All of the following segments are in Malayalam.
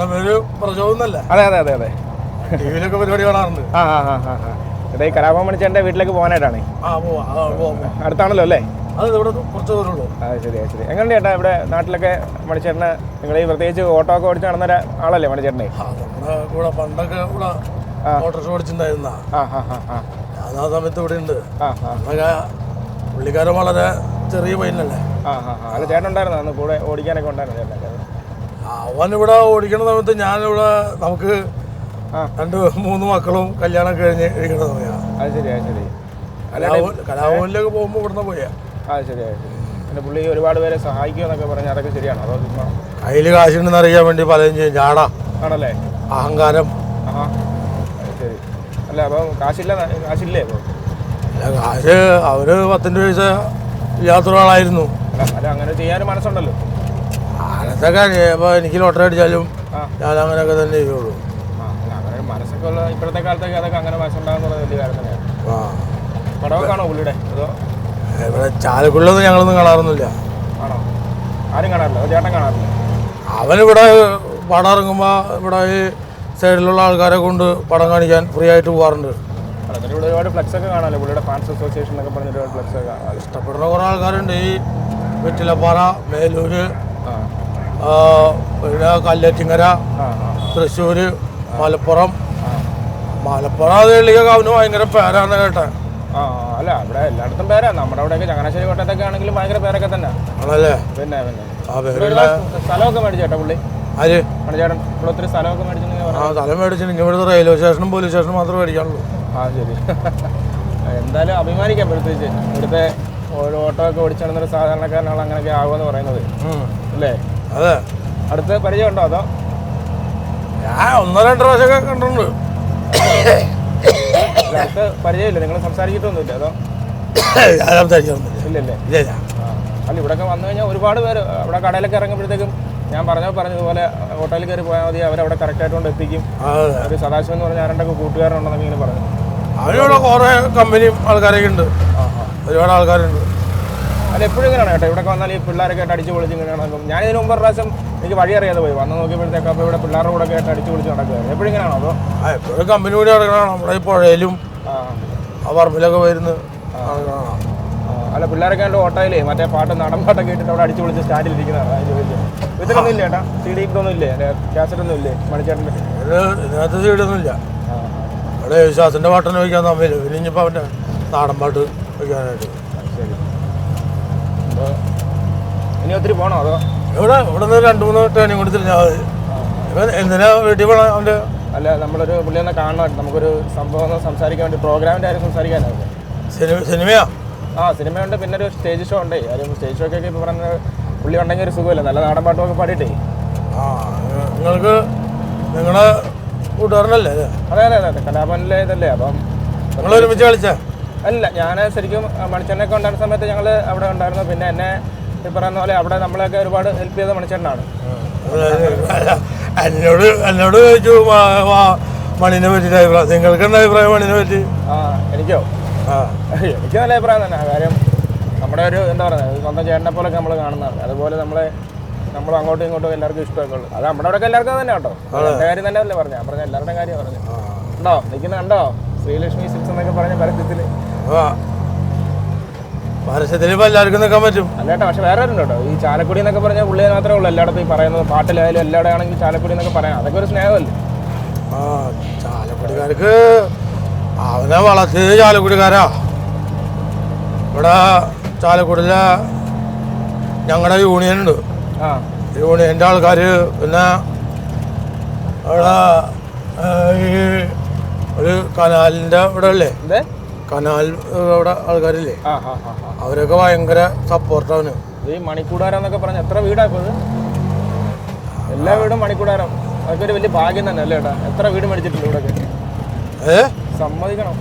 ചേട്ടന്റെ പേര് പ്രചോദനല്ല അതെ അതെ അതെ അതെ. ടി വിയിലൊക്കെ പരിപാടി കാണാറുണ്ട്. ആ ആ ആ ആ ഈ കലാഭവൻ മണിച്ചേന്റെ വീട്ടിലേക്ക് പോകാനായിട്ടാണ്. ആ പോവാ. ആ, പോവാം. അടുത്താണല്ലോ അല്ലേ? അത് ഇവിടെ കുറച്ച് ദൂരമുള്ളൂ ആ ശരി ആ, ശരി. എങ്ങനെയുണ്ട് ചേട്ടാ ഇവിടെ നാട്ടിലൊക്കെ മണിച്ചേട്ടന്? നിങ്ങൾ ഈ പ്രത്യേകിച്ച് ഓട്ടോ ഒക്കെ ഓടിച്ച് നടന്നൊരു ആളല്ലേ മണിച്ചേട്ടനെ? ആ നമ്മുടെ കൂടെ പണ്ടൊക്കെ ഇവിടെ. ഓട്ടോറിക്ഷ ഓടിച്ചിട്ടുണ്ടായിരുന്ന. ആ ആ ആ ആ. ഞാൻ ആ സമയത്ത് ഇവിടെ ഉണ്ട്. ആ ആ. അന്നൊക്കെ പുള്ളിക്കാരൻ വളരെ ചെറിയ പയ്യനല്ലേ. ആ ആ ആ. അല്ല ചേട്ടൻ ഉണ്ടായിരുന്നു? അന്ന് കൂടെ ഓടിക്കാനൊക്കെ ഉണ്ടായിരുന്നു ചേട്ടൻ അവൻ ഇവിടെ ഓടിക്കണ സമയത്ത് ഞാനിവിടെ നമുക്ക് രണ്ട് മൂന്ന് മക്കളും കല്യാണം കഴിഞ്ഞ് ഇരിക്കണ സമയമാണ്. അത് ശരി അത് ശരി. കലാഭവനിലേക്ക് പോകുമ്പോൾ ഇവിടുന്ന് പോയാ. ആ ശരി അത് ശരി. പിന്നെ പുള്ളി ഒരുപാട് പേരെ സഹായിക്കുമെന്നൊക്കെ പറഞ്ഞാൽ അതൊക്കെ ശരിയാണ്? അതോ ചുമ്മാ കയ്യിൽ കാശുണ്ടെന്ന് അറിയാൻ വേണ്ടി പലതും ചെയ്യും. ചാടാ ആണല്ലേ? അഹങ്കാരം. ആഹാ അത് ശരി. അല്ല അപ്പം കാശില്ല കാശില്ലേ അപ്പോൾ അല്ല കാശ് അവർ പത്തിന്റെ പൈസ ഇല്ലാത്തൊരാളായിരുന്നു. അല്ല അങ്ങനെ ചെയ്യാനും മനസ്സുണ്ടല്ലോ. അതൊക്കെ ഇപ്പോൾ എനിക്ക് ലോട്ടറി അടിച്ചാലും. ഞാൻ അങ്ങനെയൊക്കെ തന്നെ ചെയ്യുള്ളൂ. മനസ്സൊക്കെ ഉള്ള ഇപ്പോഴത്തെ കാലത്തൊക്കെ അതൊക്കെ അങ്ങനെ മനസ്സുണ്ടാകുന്നത് വലിയ കാര്യം തന്നെയാണ്. ആ. പടമൊക്കെ ആണോ പുള്ളിയുടെ? അതോ? ഇവിടെ ചാലക്കുള്ളൊന്നും ഞങ്ങളൊന്നും കാണാറൊന്നുമില്ല. ആണോ? ആരും കാണാറില്ല? ചേട്ടൻ കാണാറില്ല? അവനിവിടെ പടം ഇറങ്ങുമ്പോൾ ഇവിടെ ഈ സൈഡിലുള്ള ആൾക്കാരെ കൊണ്ട് പടം കാണിക്കാൻ ഫ്രീ ആയിട്ട് പോകാറുണ്ട് എന്നിട്ട് ഇവിടെ ഒരുപാട് ഫ്ലക്സ് ഒക്കെ കാണാമല്ലോ പുള്ളിയുടെ ഫാൻസ് അസോസിയേഷൻ എന്നൊക്കെ പറഞ്ഞ ഒരുപാട് ഫ്ലക്സ് ഒക്കെ കാണാം ഇഷ്ടപ്പെടുന്ന കുറേ ആൾക്കാരുണ്ട്. ഈ വെറ്റിലപ്പാറ മേലൂര് പിന്നെ കല്ലേറ്റിങ്ങര തൃശ്ശൂർ മലപ്പുറം. മലപ്പുറം അതിലേക്ക് അവന് ഭയങ്കര പേരാന്ന് കേട്ടെ. അല്ല അവിടെ എല്ലായിടത്തും പേരാ. നമ്മുടെ അവിടെയൊക്കെ ചങ്ങനാശ്ശേരി കോട്ടയത്തൊക്കെ ആണെങ്കിലും ഭയങ്കര പേരൊക്കെ തന്നെ. ആണല്ലേ? പിന്നെ പിന്നെ. സ്ഥലമൊക്കെ മേടിച്ചേട്ടാ പുള്ളി? ആര്? മണിച്ചേട്ടൻ. ഇവിടെ ഒത്തിരി സ്ഥലമൊക്കെ മേടിച്ചെന്ന് ആ തല മേടിച്ചിട്ട് ഇവിടുത്തെ റെയിൽവേ സ്റ്റേഷനും പോലീസ് സ്റ്റേഷനും മാത്രമേ മേടിക്കാനുള്ളൂ. ആ ശരി. എന്തായാലും അഭിമാനിക്കാം പ്രത്യേകിച്ച്. ഇവിടുത്തെ ഓരോ ഓട്ടോ ഒക്കെ ഓടിച്ചു നടന്നൊരു സാധാരണക്കാരനാണ് അങ്ങനെയൊക്കെ ആകുമെന്ന് പറയുന്നത്. അല്ലേ? അതെ. അടുത്ത് പരിചയമുണ്ടോ അതോ? ഞാൻ ഒന്നോ രണ്ടോ പ്രാവശ്യമൊക്കെ കണ്ടിട്ടുണ്ട്. അടുത്ത് പരിചയമില്ല. നിങ്ങൾ സംസാരിച്ചിട്ടൊന്നുമില്ല അതോ? ഞാൻ ഇല്ലല്ലേ ഇല്ല. അല്ല ഇവിടെയൊക്കെ വന്നു കഴിഞ്ഞാൽ ഒരുപാട് പേര് അവിടെ കടയിലൊക്കെ ഇറങ്ങുമ്പോഴത്തേക്കും ഞാൻ പറഞ്ഞോ പറഞ്ഞതുപോലെ ഹോട്ടലിൽ കയറി പോയാൽ മതി. അവരവിടെ കറക്റ്റായിട്ട് കൊണ്ട് എത്തിക്കും ഒരു സദാശിവം എന്ന് പറഞ്ഞ ആരണ്ടൊക്കെ കൂട്ടുകാരനുണ്ടെന്നൊക്കെ ഇങ്ങനെ പറഞ്ഞു. അവരോട് കുറേ കമ്പനിയും ആൾക്കാരൊക്കെ ഉണ്ട്. ആ. ഒരുപാട് ആൾക്കാരുണ്ട്. അല്ല എപ്പോഴും ഇങ്ങനെയാണ് കേട്ടോ. ഇവിടെ വന്നാൽ ഈ പിള്ളേരൊക്കെ ആയിട്ട് അടിച്ചു പൊളിച്ച് ഇങ്ങനെ നടക്കും ഞാൻ ഇതിന് മുമ്പ് പ്രാവശ്യം എനിക്ക് വഴി അറിയാതെ പോയി. വന്ന് നോക്കിയപ്പോഴത്തേക്ക് അപ്പോൾ ഇവിടെ പിള്ളേരുടെ കൂടെ ഒക്കെ ആയിട്ട് അടിച്ച് പൊളിച്ച് നടക്കുകയാണ്. എപ്പോഴും ഇങ്ങനെയാണോ അതോ? ആ എപ്പോഴും കമ്പനി കൂടി നടക്കണം നമ്മുടെ ഈ പുഴയിലും ആ. പറമ്പിലൊക്കെ വരുന്ന അല്ല പിള്ളേരൊക്കെ ആയിട്ട് ഓട്ടോയിലേ മറ്റേ പാട്ട് നടൻ പാട്ടൊക്കെ ഇട്ടിട്ട് അവിടെ അടിച്ചു പൊളിച്ച് സ്റ്റാൻഡിൽ ഇരിക്കുന്നതാണ്. ചോദിച്ചത് ഇതിലൊന്നും ഇല്ല ചേട്ടാ സി ഡി ഒന്നും ഇല്ലേ? കാസറ്റ് ഒന്നും ഇല്ലേ? മണിച്ചേട്ടന്റെ ഇത് ഇതിനകത്ത് ഒന്നും ഇല്ല. അവിടെ യേശുദാസിന്റെ പാട്ടെന്ന് ചോദിക്കാൻ തമ്മിൽ പിന്നെ ഇനിയിപ്പോൾ അവന്റെ നാടൻ പാട്ട് വയ്ക്കാനായിട്ട് ആ, ശരി. അപ്പോൾ ഇനി ഒത്തിരി പോകണോ അതോ? ഇവിടെ ഇവിടെ നിന്ന് രണ്ട് മൂന്ന് ട്രെയിനിങ് കൊടുത്തിട്ട് ഞാൻ. എന്തിനാ വീട്ടിൽ പോകണം അവന്റെ? അല്ല നമ്മളൊരു പുള്ളി ഒന്ന് കാണണം നമുക്കൊരു സംഭവം സംസാരിക്കാൻ വേണ്ടി പ്രോഗ്രാമിന്റെ കാര്യം സംസാരിക്കാനായിരുന്നു സിനിമ സിനിമയാ? ആ സിനിമയുണ്ട്. പിന്നെ ഒരു സ്റ്റേജ് ഷോ ഉണ്ട്. കാര്യം സ്റ്റേജ് ഷോ ഒക്കെ ഇപ്പോൾ പറഞ്ഞ പുള്ളി ഉണ്ടെങ്കിൽ ഒരു സുഖമില്ല. നല്ല നാടൻ പാട്ടൊക്കെ പാടിയിട്ടേ. ആ നിങ്ങൾക്ക് നിങ്ങളുടെ കൂട്ടുകാരനല്ലേ അതെ അതെ അതെ കലാഭവനിലെ ഇതല്ലേ. അപ്പം നിങ്ങൾ ഒരുമിച്ച് കളിച്ചേ? അല്ല ഞാൻ ശരിക്കും മണിച്ചേട്ടനൊക്കെ ഉണ്ടായിരുന്ന സമയത്ത് ഞങ്ങൾ അവിടെ ഉണ്ടായിരുന്നു. പിന്നെ എന്നെ ഈ പറയുന്ന പോലെ അവിടെ നമ്മളെയൊക്കെ ഒരുപാട് ഹെൽപ്പ് ചെയ്ത മണിച്ചേട്ടനാണ്. എന്നോട് എന്നോട് ചോദിച്ചു മണിനെ പറ്റിയിട്ട് അഭിപ്രായം നിങ്ങൾക്ക് എന്താ അഭിപ്രായം മണിനെ പറ്റി? ആ എനിക്കോ? ആ. എനിക്ക് നല്ല അഭിപ്രായം തന്നെ. കാര്യം നമ്മുടെ ഒരു എന്താ പറയുക സ്വന്തം ചേട്ടനെ പോലൊക്കെ നമ്മൾ കാണുന്നതാണ്. അതുപോലെ നമ്മളെ നമ്മൾ അങ്ങോട്ടും ഇങ്ങോട്ടും എല്ലാവർക്കും ഇഷ്ടമൊക്കെ ഉള്ളു അത് നമ്മുടെ അവിടെ എല്ലാവർക്കും തന്നെ കേട്ടോ. എന്റെ കാര്യം തന്നെ അല്ലേ പറഞ്ഞു. ഞാൻ പറഞ്ഞ എല്ലാവരുടെയും കാര്യം പറഞ്ഞു. ഉണ്ടോ? നിൽക്കുന്ന കണ്ടോ? ശ്രീലക്ഷ്മി സിക്സ് എന്നൊക്കെ പറഞ്ഞ പരസ്യത്തിൽ പരസ്യത്തിൽ ഇപ്പം എല്ലാവർക്കും നിൽക്കാൻ പറ്റും. അല്ലേട്ടാ പക്ഷെ വേറെ ഉണ്ടോ ഈ ചാലക്കുടി എന്നൊക്കെ പറഞ്ഞാൽ പുള്ളിയെ മാത്രമേ ഉള്ളൂ. എല്ലായിടത്തും ഈ പറയുന്നത് പാട്ടിലായാലും എല്ലായിടെ ആണെങ്കിൽ ചാലക്കുടി എന്നൊക്കെ പറയാം. അതൊക്കെ ഒരു സ്നേഹമല്ലേ? ആ ചാലക്കുടിക്കാർക്ക് അവനെ വളർത്തിയത് ചാലക്കുടിക്കാരാ. ഇവിടെ ചാലക്കുടിയിലെ ഞങ്ങളുടെ യൂണിയൻ ഉണ്ട്. യൂണിയന്റെ ആൾക്കാർ പിന്നെ അവിടെ ഈ ഒരു കനാലിന്റെ ഇവിടെ അല്ലേ? എന്തേ? കനാൽ അവിടെ ആൾക്കാരില്ലേ? അവരൊക്കെ ഭയങ്കര സപ്പോർട്ടാണ്. ഈ മണിക്കൂടാരം എന്നൊക്കെ പറഞ്ഞ എത്ര വീടാ ഇപ്പോൾ എല്ലാ വീടും മണിക്കൂടാരം. അതൊക്കെ ഒരു വലിയ ഭാഗ്യം തന്നെ അല്ലേ ഏട്ടാ? എത്ര വീട് മേടിച്ചിട്ടുണ്ട് ഇവിടെ? സമ്മതിക്കണം.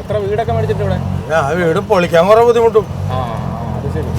എത്ര വീടൊക്കെ മേടിച്ചിട്ട് ഇവിടെ? ആ വീട് പൊളിക്കാൻ കുറേ ബുദ്ധിമുട്ടും. അത് ശരി.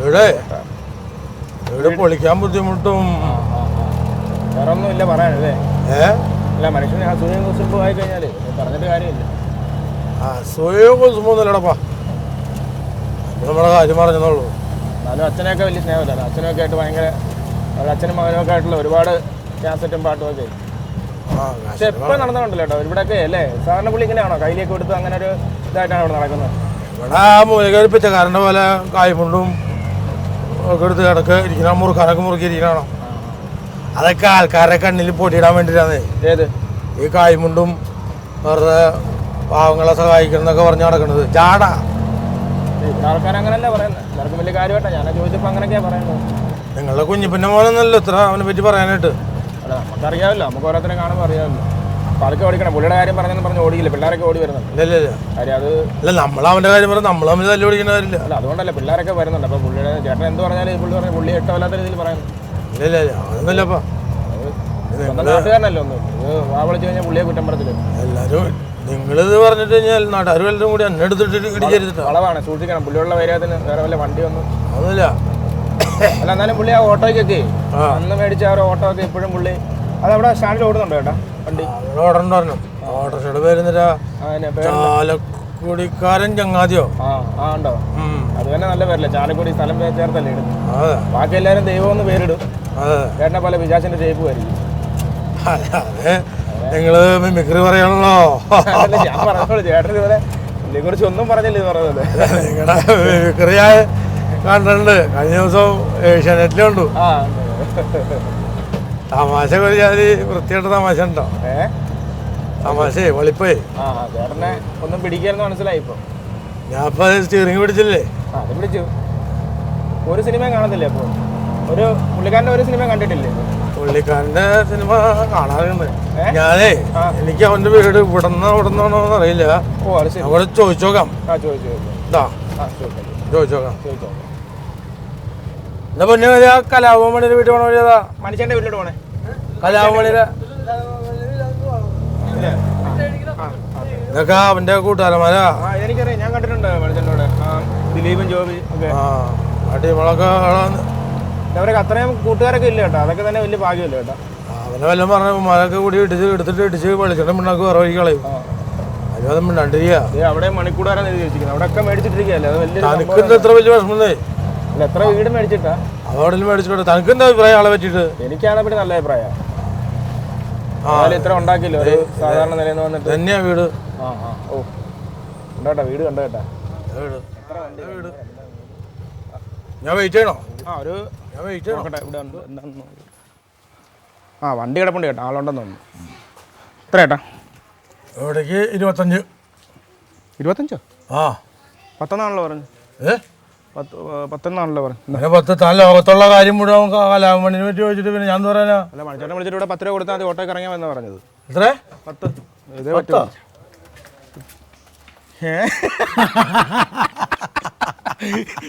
വീട്? വീട് പൊളിക്കാൻ ബുദ്ധിമുട്ടും. വേറെ ഒന്നും ഇല്ല പറയാനല്ലേ ഏ? അല്ല മനുഷ്യന് അസൂയം കുറിച്ച് ആയി കഴിഞ്ഞാൽ പറഞ്ഞിട്ട് കാര്യമില്ല. കുസുമൊന്നുമില്ലടപ്പാ നമ്മുടെ കാര്യം പറഞ്ഞെന്നുള്ളൂ എന്നാലും അച്ഛനെയൊക്കെ വലിയ സ്നേഹമില്ല? അച്ഛനൊക്കെ ആയിട്ട് ഭയങ്കര അച്ഛനും മകനൊക്കെ ആയിട്ടുള്ള ഒരുപാട് ക്യാസറ്റും പാട്ടും ഒക്കെ. പക്ഷെ എപ്പോഴും നടന്നിട്ടുണ്ടല്ലോ കേട്ടോ ഇവിടെയൊക്കെ അല്ലേ? സാധാരണ പുള്ളി ഇങ്ങനെയാണോ? കയ്യിലേക്ക് കൊടുത്ത് അങ്ങനെ ഒരു ഇതായിട്ടാണ് ഇവിടെ നടക്കുന്നത്? ഇവിടെ മൂലകരി പിച്ചക്കാരന്റെ പോലെ കായ്മുണ്ടും ഒക്കെ എടുത്ത് കിടക്ക് ഇരിക്കണ മുറുക്കാനൊക്കെ മുറുക്കി ഇരിക്കണോ അതൊക്കെ ആൾക്കാരുടെ കണ്ണിൽ പൊടിയിടാൻ വേണ്ടിയിട്ടാണ്. ഏത്? ഈ കായ്മുണ്ടും വെറുതെ പാവങ്ങളെ സഹായിക്കണം എന്നൊക്കെ പറഞ്ഞ് നടക്കണത്. ചാടാ അങ്ങനെയല്ല പറയുന്നത്? എല്ലാവർക്കും വലിയ കാര്യമായിട്ടാണ് ഞാൻ ചോദിച്ചപ്പോൾ അങ്ങനെയൊക്കെയാ പറയുന്നത്. നിങ്ങളുടെ കുഞ്ഞിപ്പിന്റെ മോനൊന്നല്ലോ ഇത്ര അവനെ പറ്റി പറയാനായിട്ട്. അല്ല നമുക്കറിയാമല്ലോ. നമുക്ക് ഓരോരുത്തരെ കാണുമ്പോൾ അറിയാമല്ലോ. അപ്പോൾ അതൊക്കെ ഓടിക്കണം. പുള്ളിയുടെ കാര്യം പറഞ്ഞെന്ന് പറഞ്ഞ് ഓടിയില്ല? പിള്ളേരൊക്കെ ഓടി വരുന്നുണ്ട്. ഇല്ല ഇല്ല കാര്യം അത് അല്ല നമ്മൾ അവന്റെ കാര്യം പറഞ്ഞാൽ നമ്മൾ തമ്മിൽ തല്ലി കാര്യമില്ല. അല്ല അതുകൊണ്ടല്ല പിള്ളേരൊക്കെ വരുന്നുണ്ട്. അപ്പോൾ പുള്ളിയുടെ ചേട്ടൻ എന്ത് പറഞ്ഞാലും ഈ പുള്ളി പറഞ്ഞ പുള്ളി ഇഷ്ടമല്ലാത്ത രീതിയിൽ പറയുന്നു. ഇല്ല ഇല്ല ഇല്ല. അതൊന്നുമില്ലപ്പാ അത് സ്വന്തം നാട്ടുകാരനല്ലോ ഒന്ന്. വാ വിളിച്ചു കഴിഞ്ഞാൽ പുള്ളിയെ കുറ്റം പറത്തില്ല എല്ലാവരും നിങ്ങളിത് പറഞ്ഞിട്ട് കഴിഞ്ഞാൽ നാട്ടുകാർ വല്ലതും കൂടി എന്നെ എടുത്തിട്ട് ഇടിച്ചെടുത്തിട്ട് വളവാണ് സൂക്ഷിക്കണം. പുള്ളിയുള്ള വൈരാത്തിന് വേറെ വല്ല വണ്ടി ഒന്നും അതല്ല അല്ല എന്നാലും പുള്ളി ആ ഓട്ടോയ്ക്കൊക്കെ. അന്ന് മേടിച്ച ആ ഒരു ഓട്ടോ ഒക്കെ ഇപ്പോഴും പുള്ളി അത് അവിടെ സ്റ്റാൻഡിൽ ഓടുന്നുണ്ടോ ചേട്ടാ വണ്ടി. ഓടണ്ട പറഞ്ഞു. ഓട്ടോറിക്ഷയുടെ പേര് എന്നിട്ടാ പേര് ചാലക്കുടിക്കാരൻ ചങ്ങാതിയോ? ആ ആ ഉണ്ടോ. അത് തന്നെ നല്ല പേരല്ലേ? ചാലക്കുടി സ്ഥലം ചേർത്തല്ലേ ഇടും ബാക്കി എല്ലാവരും ദൈവം എന്ന് പേരിടും. ചേട്ടനെ പോലെ വിജാസിന്റെ ഷേപ്പ് ആയിരിക്കും. അതെ. നിങ്ങൾ മിമിക്രി പറയാണല്ലോ ഞാൻ പറഞ്ഞോളൂ ചേട്ടൻ ഇതുപോലെ ഇതിനെ കുറിച്ച് ഒന്നും പറഞ്ഞില്ല ഇത് പറഞ്ഞത് നിങ്ങളുടെ മിമിക്രി കണ്ടിട്ടുണ്ട്. കഴിഞ്ഞ ദിവസം ഏഷ്യാനെറ്റിലുണ്ടു തമാശ കഴിഞ്ഞാൽ വൃത്തിയായിട്ട് തമാശ ഉണ്ടോ? തമാശേ വെളിപ്പേ. ചേട്ടനെ ഒന്നും പിടിക്കാന്ന് മനസ്സിലായി ഇപ്പൊ. ഞാൻ ഇപ്പൊ സ്റ്റിയറിംഗ് പിടിച്ചില്ലേ? അത് പിടിച്ചു. ഒരു സിനിമയും കാണത്തില്ലേ അപ്പൊ ഒരു പുള്ളിക്കാരന്റെ ഒരു സിനിമ കണ്ടിട്ടില്ലേ പുള്ളിക്കാരന്റെ സിനിമ കാണാറുണ്ട്. ഞാനേ. എനിക്ക് അവന്റെ വീട് ഇവിടുന്ന് ഇവിടുന്നാണോ അറിയില്ല ചോദിച്ചോക്കാം ശരി. അവിടെ ചോദിച്ചോക്കാം. ആ ചോദിച്ചു ചോദിച്ചു. ഇതാ. ആ ചോദിച്ചു ചോദിച്ചു ചോദിച്ചോ എന്നാ പൊന്നു മതി ആ കലാഭവമണിയുടെ വീട്ടിൽ പോണ വഴിയതാ മനുഷ്യന്റെ വീട്ടിലോട്ട് പോണേ. കലാഭവമണിയുടെ. ഇതൊക്കെ അവന്റെ കൂട്ടുകാരന്മാരാ? എനിക്കറിയാം. ഞാൻ കണ്ടിട്ടുണ്ട് ദിലീപും ജോബി ആ ടീമുകളൊക്കെ അവരൊക്കെ അത്രയും കൂട്ടുകാരൊക്കെ ഇല്ല കേട്ടോ. അതൊക്കെ തന്നെ വലിയ ഭാഗ്യമല്ല കേട്ടോ. അവനെ വല്ലതും പറഞ്ഞു ഉമ്മാരൊക്കെ കൂടി ഇടിച്ച് എടുത്തിട്ട് ഇടിച്ച് വെളിച്ചെണ്ണ വഴി കളയും. അത് മിണ്ടാണ്ടിരിക്കുക അവിടെ മണിക്കൂടാരാണ് എഴുതി വെച്ചിരിക്കുന്നത് അവിടെ ഒക്കെ മേടിച്ചിട്ടിരിക്കുകയല്ലേ? അത് വലിയൊരു തനിക്ക് എന്താ എത്ര വലിയ വിഷമന്നേ അല്ല, എത്ര വീട് മേടിച്ചിട്ടാ? അവിടെ മേടിച്ചിട്ട് തനിക്ക് എന്താ അഭിപ്രായം ആളെ പറ്റിയിട്ട്? എനിക്കാണ് പിന്നെ നല്ല അഭിപ്രായം. ഇത്ര ഉണ്ടാക്കില്ലോ ഒരു സാധാരണ നിലയിൽ വന്നിട്ട്. തന്നെയാ വീട്. ആ ആ. ഓ. വീട് കണ്ടോ കേട്ടാ വീട്? ഞാൻ വെയിറ്റ് ചെയ്യണോ? ആ ഒരു നോക്കട്ടെ ഇവിടെ ഉണ്ട് എന്താണെന്ന് ആ വണ്ടി കിടപ്പുണ്ട് കേട്ടോ ആളുണ്ടെന്ന് തോന്നുന്നു. എത്ര ഏട്ടാ? എവിടേക്ക്? ഇരുപത്തഞ്ച്. ഇരുപത്തഞ്ചോ? ആ. പത്തൊന്നാണല്ലോ പറഞ്ഞു. ഏ? പത്ത് പത്തൊന്നാണല്ലോ പറഞ്ഞു. പത്ത് താൻ ലോകത്തുള്ള കാര്യം മുഴുവൻ കലാമണിനെ പറ്റി ചോദിച്ചിട്ട് പിന്നെ ഞാൻ പറയാനാ? അല്ല മണിച്ചേട്ടൻ വിളിച്ചിട്ട് ഇവിടെ പത്ത് രൂപ കൊടുത്താൽ ഓട്ടോ ഓട്ടോയ്ക്ക് എന്ന് പറഞ്ഞത്. എത്ര? പത്ത്. ഇതേ പറ്റോ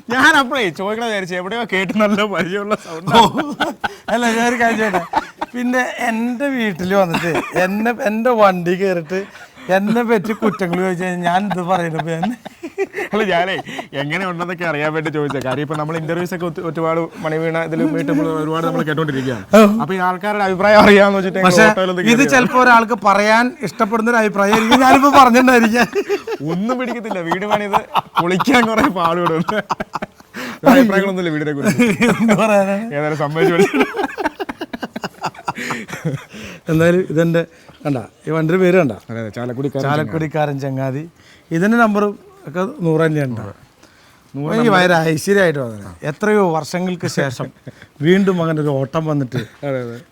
ഞാൻ അപ്പോഴേ ചോദിക്കണ വിചാരിച്ചു എവിടെയോ കേട്ട് നല്ല പരിചയമുള്ള സൗണ്ട് അല്ല ഞാൻ ഒരു കാര്യം പിന്നെ എന്റെ വീട്ടിൽ വന്നിട്ട് എന്നെ എന്റെ വണ്ടി കേറിട്ട് എന്നെ പറ്റി കുറ്റങ്ങൾ ചോദിച്ചു കഴിഞ്ഞാൽ ഞാൻ ഇത് പറയുന്നത് ഞാനേ എങ്ങനെ ഉണ്ടെന്നൊക്കെ അറിയാൻ വേണ്ടി ചോദിച്ചത്. കാര്യം ഇപ്പൊ നമ്മൾ ഇന്റർവ്യൂസ് ഒക്കെ ഒത്തി- ഒരുപാട് മണി വീണ ഇതിൽ വീട്ടിൽ ഒരുപാട് നമ്മൾ കേട്ടോണ്ടിരിക്കുകയാണ്. അപ്പൊ ഈ ആൾക്കാരുടെ അഭിപ്രായം അറിയാന്ന് വെച്ചിട്ട് പക്ഷെ ഇത് ചിലപ്പോ ചിലപ്പോൾ ഒരാൾക്ക് പറയാൻ ഇഷ്ടപ്പെടുന്ന ഒരു അഭിപ്രായമായിരിക്കും. ഞാനിപ്പോ പറഞ്ഞിട്ടുണ്ടായിരിക്കാം. ഒന്നും പിടിക്കത്തില്ല. വീട് പണിത് കുളിക്കാൻ കുറെ പാടുപെടും. അഭിപ്രായങ്ങളൊന്നുമില്ല വീടിനെ കുറിച്ച്. ഏതായാലും സമ്മതിച്ചു എന്തായാലും ഇതെന്റെ കണ്ട ഈ വണ്ടിയുടെ പേര് കണ്ട? ചാലക്കുടിക്കാരൻ ചാലക്കുടിക്കാരൻ ചങ്ങാതി. ഇതിന്റെ നമ്പറും ഒക്കെ നൂറ് തന്നെയുണ്ട് എനിക്ക് ഭയങ്കര ഐശ്വര്യമായിട്ട് വന്നത് എത്രയോ വർഷങ്ങൾക്ക് ശേഷം വീണ്ടും അങ്ങനെ ഒരു ഓട്ടം വന്നിട്ട്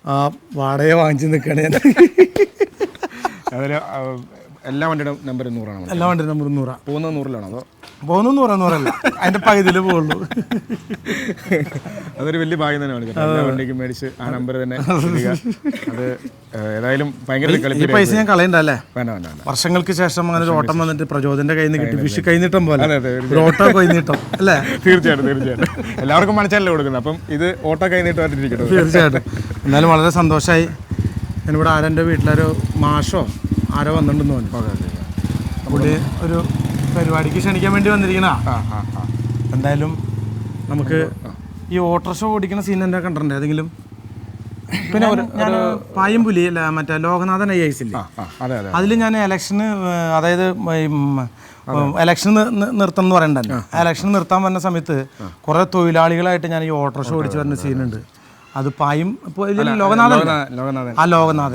ആ വാടക വാങ്ങിച്ചു നിൽക്കണേ. അതിൽ എല്ലാ വണ്ടിയുടെ നമ്പർ നൂറാണ് എല്ലാ വണ്ടി നമ്പർ നൂറാ. പോകുന്നത് നൂറിലാണോ അതോ? പോകുന്നത് നൂറാ നൂറല്ല. അതിന്റെ പകുതിയിൽ പോകുള്ളൂ. അതൊരു വലിയ ഭാഗ്യം തന്നെയാണ് കേട്ടോ. എല്ലാ വണ്ടിക്കും മേടിച്ച് ആ നമ്പർ തന്നെ ഇടുക. അത് ഏഹ്, ഏതായാലും ഭയങ്കര ഈ പൈസ ഞാൻ വേണ്ട വേണ്ട വേണ്ട. വർഷങ്ങൾക്ക് ശേഷം അങ്ങനെ ഒരു ഓട്ടം വന്നിട്ട് പ്രചോദന്റെ കയ്യിൽ നിന്ന് കിട്ടി വിഷു കൈനീട്ടം പോലെ. അതെ, അതെ, ഒരു ഓട്ടോ കൈനീട്ടം അല്ലേ? തീർച്ചയായിട്ടും തീർച്ചയായിട്ടും. എല്ലാവർക്കും മണിച്ചാലല്ലേ കൊടുക്കുന്നത്. അപ്പം ഇത് ഓട്ടോ കൈ നീട്ടുമായിട്ടിരിക്കട്ടെ തീർച്ചയായിട്ടും. എന്നാലും വളരെ സന്തോഷമായി ഞാനിവിടെ ആരെന്റെ വീട്ടിലൊരു മാഷോ ആരോ വന്നിട്ടുണ്ടെന്ന് പറഞ്ഞു പുള്ളി ഒരു പരിപാടിക്ക് ക്ഷണിക്കാൻ വേണ്ടി വന്നിരിക്കണ ആ ആ ആ. എന്തായാലും നമുക്ക് ഈ ഓട്ടോറിക്ഷ ഓടിക്കുന്ന സീൻ എന്താ കണ്ടിട്ടുണ്ട്? ഏതെങ്കിലും? പിന്നെ ഒരു ഒരു പായംപുലി അല്ല മറ്റേ ലോകനാഥൻ ഐ ഐസ് ഇല്ലേ? അതെ അതെ അതിൽ ഞാൻ ഇലക്ഷന് അതായത് ഇലക്ഷൻ നിർത്തം എന്ന് പറയണ്ടല്ലോ. ഇലക്ഷൻ നിർത്താൻ വന്ന സമയത്ത് കുറെ തൊഴിലാളികളായിട്ട് ഞാൻ ഈ ഓട്ടോറിക്ഷ ഓടിച്ച് വരുന്ന സീനുണ്ട് അത് പായും ലോകനാഥൻ. ആ ലോകനാഥൻ.